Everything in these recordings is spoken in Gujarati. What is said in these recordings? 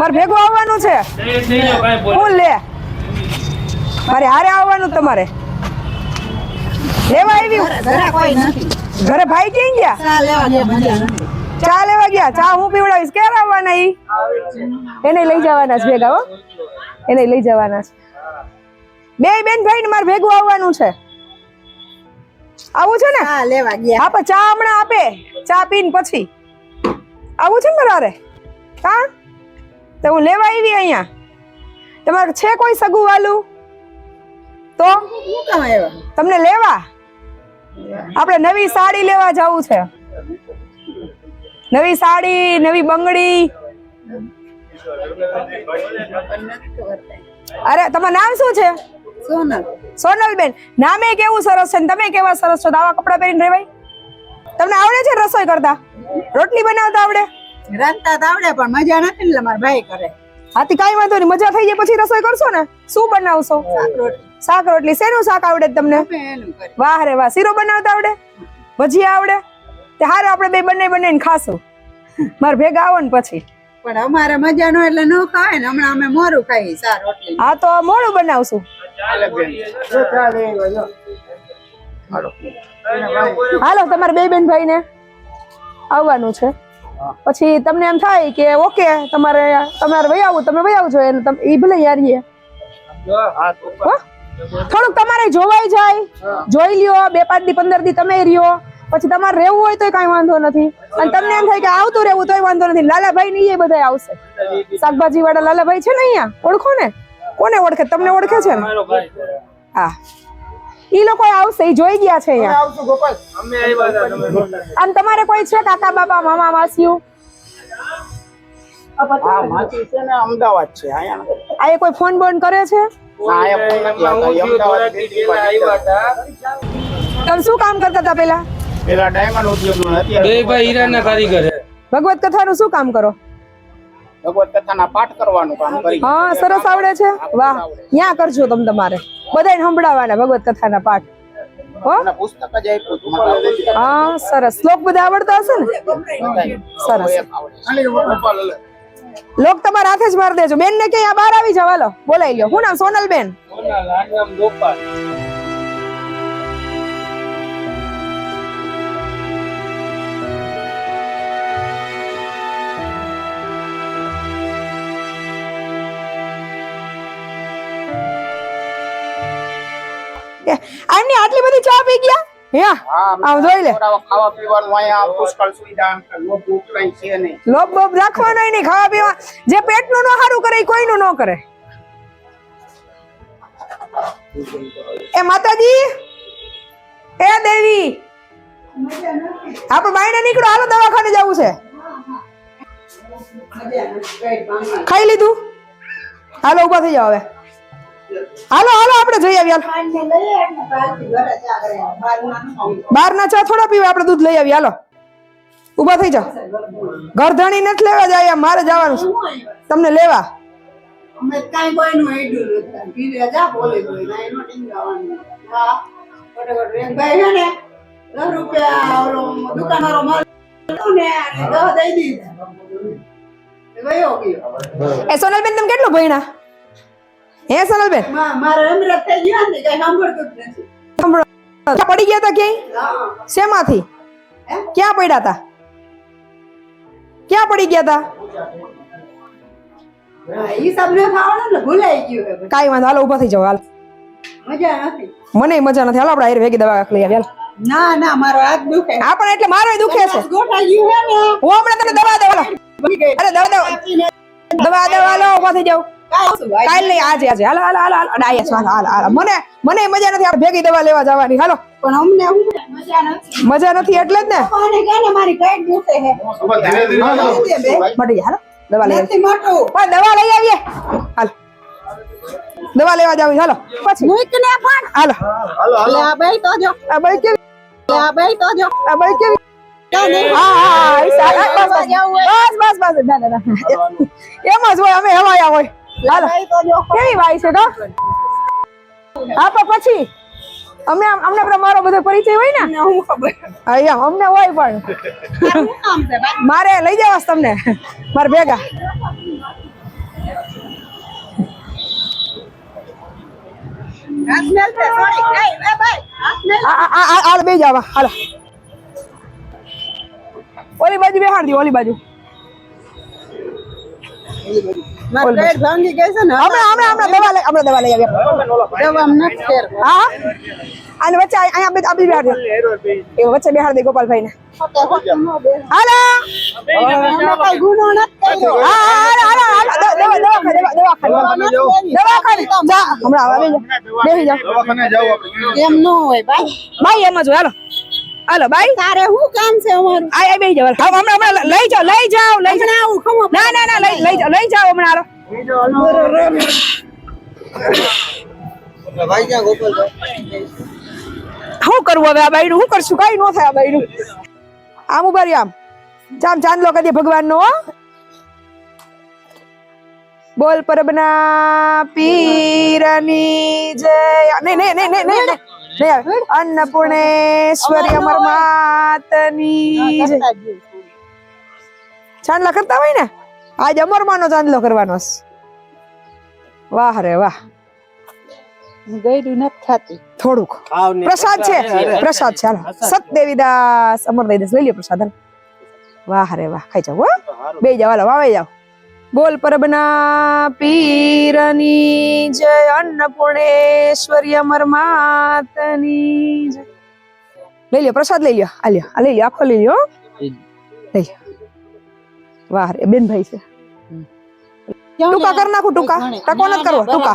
મારે ભેગું આવવાનું છે? હું લે. મારે હારે આવવાનું તમારે. લેવા આવી ઘરે ભાઈ ક્યાં ગયા? ચા લેવા ચા ગયા? ચા હું પીવડાવીશ? ક્યારે આવવાના ઈ? એને લઈ જવાના છે ભેગા હો. એને લઈ જવાના છે. બે બેન ભાઈ ને મારે ભેગું આવવાનું છે. આવું છે ને? હા લેવા ગયા. હા પણ ચા હમણાં આપે. ચા પીને પછી. આવું છે ને મારે હા? તો હું લેવા આવી અહીંયા? તમારે છે કોઈ સગું વાલું તો? તમને લેવા? આપણે નવી સાડી લેવા જવું છે. નવી સાડી નવી બંગડી. અરે તમારું નામ શું છે? સોનલ. સોનલ બેન નામે કેવું સરસ છે તમે કેવા સરસ છો? આવા કપડાં પહેરીને રહેવાય. તમને આવડે છે રસોઈ કરતા? રોટલી બનાવતા આવડે? રાંધતા આવડે પણ મજા નથી એટલે મારા ભાઈ કરે. હાથી કાંઈ વાંધો નહીં મજા થઈ જાય પછી રસોઈ કરશો ને? શું બનાવશો? શાક રોટલી. શેનું શાક આવડે તમને? વાહ રે વાહ. શીરો બનાવતા આવડે? ભજીયા આવડે? તે હારે આપણે બે બંને બંને ખાશું. મારે ભેગા આવો ને પછી. પણ અમારે મજા નો એટલે ન ખાય ને. હમણાં અમે મોરું ખાઈ શાક રોટલી. હા તો મોડું બનાવશું. હાલો તમારે બે બેન ભાઈ ને આવવાનું છે. પછી તમને એમ થાય કે, ઓકે, તમારે તમારે વહી આવું, તમે વહી આવજો, એને ઈ ભલે યારીએ હો? થોડુંક તમારે જોવાઈ જાય. જોઈ લ્યો, બે પાંચ દી, પંદર દી તમે રહ્યો. પછી તમારે રહેવું હોય તો કાંઈ વાંધો નથી. અને તમને એમ થાય કે, આવતું રહેવું તોય વાંધો નથી. લાલાભાઈ ની એ બધા આવશે. શાકભાજી વાળા લાલાભાઈ છે ને અહીંયા? ઓળખો ને? કોને ઓળખે? તમને ઓળખે છે ને? હા. ઈ લોકો આવશે ઈ જોઈ ગયા છે અહીંયા. અને તમારે કોઈ છે કાકા બાબા મામા માસીઓ? હા માસી છે ને અમદાવાદ છે અહીંયા. આ એ કોઈ ફોન બોન કરે છે? તમે શું કામ કરતા હતા પેલા પેલા ડાયમંડ ઉદ્યોગમાં અત્યારે બે ભાઈ હીરાના કારીગર છે. ભગવત કથાનું શું કામ કરો? ભગવત કથાના પાઠ કરવાનું કામ કરી. હા સરસ આવડે છે. વાહ ત્યાં કરજો તમે તમારે. બધાને સંભળાવવાના ભગવત કથાના પાઠ પુસ્તક જ આપ્યું હા સરસ. શ્લોક બધા આવડતા હશે ને? સરસ. લોક તમારા હાથે જ મારી દેજો. બેન ને ક્યાં બહાર આવી જાવ હાલો બોલાઈ લ્યો. હું નામ સોનલ બેન ગોપાલ. આમની આટલી બધી ચા પી ગયા? હે આમ જોઈ લે. ખાવા પીવાનું અહીંયા પુષ્કળ સુવિધા લોક ભૂખ છે નહીં. લોભ બોભ રાખવાનો નહીં ખાવા પીવા. જે પેટનું ન સારું કરે કોઈનું ન કરે. એ માતાજી એ દેવી. આપણે બાયણે નીકળો હાલો દવાખાને જવું છે. ખાઈ લીધું? હાલો ઊભા થઈ જાઓ હવે. હાલો હાલો આપણે જઈ આવી બાર ના ચા થોડા પીવા આપણે દૂધ લઈ આવી હાલો. ઊભા થઈ જાઓ. ગરધણી નથી લેવા જાય મારે જવાનું છે. તમને લેવા? સોનલબેન તમે કેટલું ભણ્યા? હે સોનલબેન? મારે અમરત થઈ ગયો ને કઈ સાંભળતું જ નથી. સાંભળો. પડી ગયા હતા ક્યાંય? શેમાંથી? ક્યાં પડ્યા હતા ક્યાં પડી ગયા હતા. કાંઈ વાંધો હાલો ઊભા થઈ જાવ હાલ. મજા નથી. મને મજા નથી. હાલો આપણે ભેગી દવા લઈ આવ્યા ના ના મારો હાથ દુખે. હા પણ એટલે મારો દુખે છે. ગોઠા ગયું હે ને. હું હમણાં તને દવા દેવાલો અરે દવા દવા દવા હાલો ઊભા થઈ આજ કાલ નહીં આજે આજે. હાલો હાલો હાલો હાલો. અને છો, હાલો હાલો હાલો. મને મને મજા નથી આપણે ભેગી દવા લેવા જવાની. હાલો. પણ અમને મજા નથી. એટલે જ ને? મારી કઈ દુખે હે. મટી હાલો. દવા લઈ પણ દવા લઈ આવીએ. હાલો. દવા લેવા જાવી હાલો. પછી. મૂક ને પણ. હાલો. એટલે આ ભાઈ તો જો. આ ભાઈ કેવી આ ભાઈ તો જો. આ ભાઈ કેવી બસ બસ. બસ એમ જ હોય અમે હવાયા હોય. હાલો કેવી વાઈ છે તો? હા પછી. અમે અમને મારો બધો પરિચય હોય ને? અહીંયા અમને હોય પણ. મારે લઈ જવાસ તમને. મારે ભેગા. હાલ બે જવા હાલો. ઓલી બાજુ બેહાડ દો ઓલી બાજુ ઓલી બાજુ. પેટ ભાંગી ગઈ છે ને હમણાં હમણાં હમણાં દવા લઈ હમણાં દવા લઈ આવ્યા દવા ફેર હા અને વચ્ચે અહીંયા બે આ બી દે એ વચ્ચે બેહાડ દે ગોપાલભાઈ ને હાલો ગુનો નથી કર્યો. હા હા દવા દવા દવા દવા દવાખાને હમણાં આવે જાઓ એમ ન હોય ભાઈ. બાઈ એમ જ હોય હાલો. હાલો બાઈ તારે શું કામ છે અમારું? આય આય બેહી જાવ હા હમણાં હમણાં લઈ જાવ લઈ જાવ લઈ જાવ આવું ખમો ના ના ના લઈ લઈ જાવ લઈ જાવ હમણાં હાલો. ભાઈ ક્યાં ગોપાલભાઈ શું કરવું હવે આ બાઈનું શું કરશું? કઈ ન થાય આ બાઈનું આમ ઉભારી આમ. ચામ ચાંદલો કરી દે ભગવાનનો હો. બોલ પરબના પીરની જય. નહીં નહીં નહીં નહીં નહીં. નહીં અન્નપૂર્ણેશ્વરી અમર માતની ચાંદલા કરતા હોય ને? આજ અમરમાનો ચાંદલો કરવાનો વાહ રે વાહ. ગયડું નથી ખાતી. થોડુંક. પ્રસાદ છે. પ્રસાદ છે. હાલો. સત દેવીદાસ અમર દેવીદાસ લઈ લ્યો પ્રસાદ વાહ રે વાહ. ખાઈ જાવ હો. બે જાવ હાલો વાવે જાવ બોલ પરબના પીરની જય અન્નપૂર્ણેશ્વરી અમર માતની જય. લઈ લ્યો પ્રસાદ લઈ લ્યો આ લ્યો આ લઈ લ્યો આખો લઈ લ્યો લઈ લ્યો. વાહ રે બેન ભાઈ છે. ટૂંકા કર નાખું ટૂંકા. ટકો નથી કરવો ટૂંકા.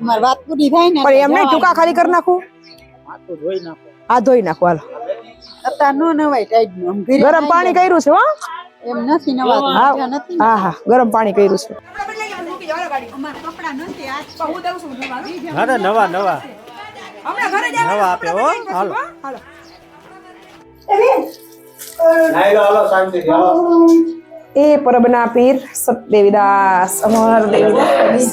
અમારે. વાત પૂરી થાય ને પણ એમ નહીં ટૂંકા ખાલી કરી નાખું. હા ધોઈ નાખું. હાલો. અત્યારે નો નવાયનું. ઘરે ગરમ પાણી કર્યું છે હો. એમ નથી નવાતું હા નથી. હા હા ગરમ પાણી કર્યું છે. અમારે કપડા નથી આજ ના નવા નવા. નવા આપે હો. હાલો. હાલો એ પરબના પીર સતદેવીદાસ અમર દેવીદાસ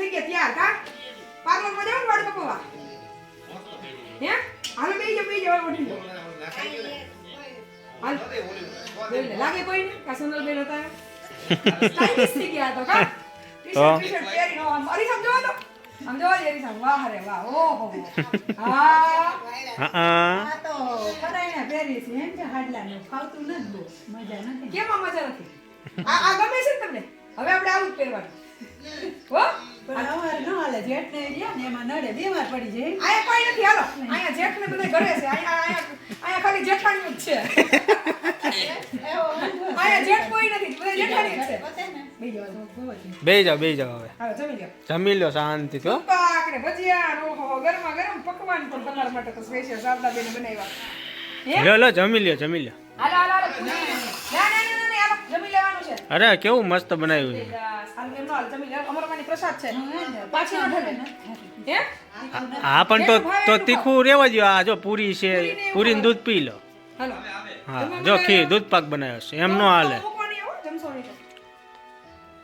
થઈ ગયા ત્યાર કા પાર્લરમાં જાવ વાળ કપવા હે? હાલો બેહી જો બેહી જો ઉઠી જાઓ. હાલ. લાગે કોઈ ને? કા સોનલબેન હતા? સ્ટાઇલિશ થઈ ગયા તો કા ટી-શર્ટ ટી-શર્ટ પહેરીને આમ અરી સમજો તો. આમ જો સમ વાહ રે વાહ. ઓહો. હા. હા. આ તો પરાયણા પહેરી છે. એમ ફાવતું નથી બહુ. મજા નથી. કેમ મજા નથી? આ આ ગમે છે ને તમને? હવે આપણે આવું જ પહેરવાનું. હો? પણ અમારે ન હાલે જેઠ ને રહ્યા ને એમાં નડે બીમાર પડી જાય આયા કોઈ નથી હાલો. અહીંયા જેઠ ને બધા ઘરે છે અહીંયા અહીંયા અહીંયા ખાલી જેઠાણી જ છે. અહીંયા જેઠ કોઈ નથી બધા જેઠાણી જ છે. બે જાઓ બે જાઓ હવે. જમી લ્યો. લો શાંતિ તો પાક ભજીયા ઓહો ગરમા ગરમ પકવાન પણ તમારા માટે તો સ્પેશિયલ શારદાબેન બનાવ્યા. હે લો જમી લ્યો જમી લ્યો. હાલો ના ના હાલો જમી લેવાનું છે. અરે કેવું મસ્ત બનાવ્યું છે? હાલ એમનો હાલ જમી લે અમારો પ્રસાદ છે. પાછી ન ઠરે હે? પણ તો તો તીખું રેવા જો આ જો પૂરી છે. પૂરી ને દૂધ પી લો. હા જો ખીર દૂધ પાક બનાવ્યો છે. એમ નો હાલે.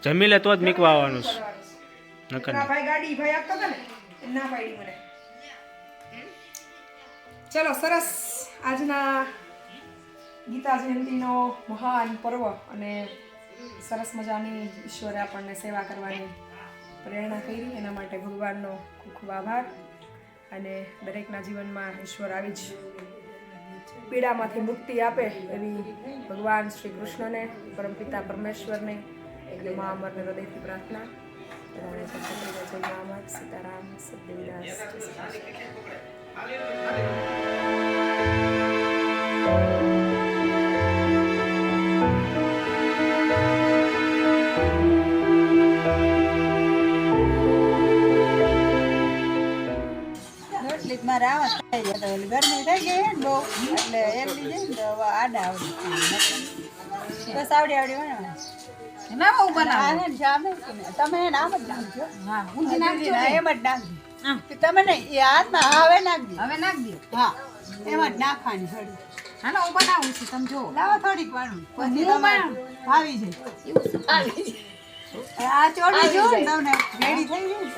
જમી લે તો જ મીકવા આવવાનું છે. નકર ના ભાઈ ગાડી ભાઈ આપતો ને ના પાડી મને. ચલો સરસ. આજના ગીતા જયંતિનો મહાન પર્વ અને સરસ મજાની ઈશ્વરે આપણને સેવા કરવાની પ્રેરણા કરી. એના માટે ભગવાનનો ખૂબ ખૂબ આભાર. અને દરેકના જીવનમાં ઈશ્વર આવી જ પીડામાંથી મુક્તિ આપે એવી ભગવાન શ્રી કૃષ્ણને પરમપિતા પરમેશ્વરને મા અમરને હૃદયથી પ્રાર્થના. જય સીતારામ શ્રી તો ઓલી ગરમી થઈ ગઈ ને બહુ એટલે એકલી છે તો આડા આવડી બસ આવડી આવડી બનાવવાની ના હું બનાવું હે ને ચા મૂકી ને તમે એને આમ જ નાખજો હા ઊંધી નાખજો હા, ને. એમ જ નાખજો તમે ને એ હાથમાં હવે નાખજો હવે નાખ હા એમાં જ નાખવાની થોડી હાલો હું બનાવું છું તમે જો લાવો થોડીક વાળું પછી હું તમારે આવી જાય આ ચોડી જો તમને રેડી થઈ ગયું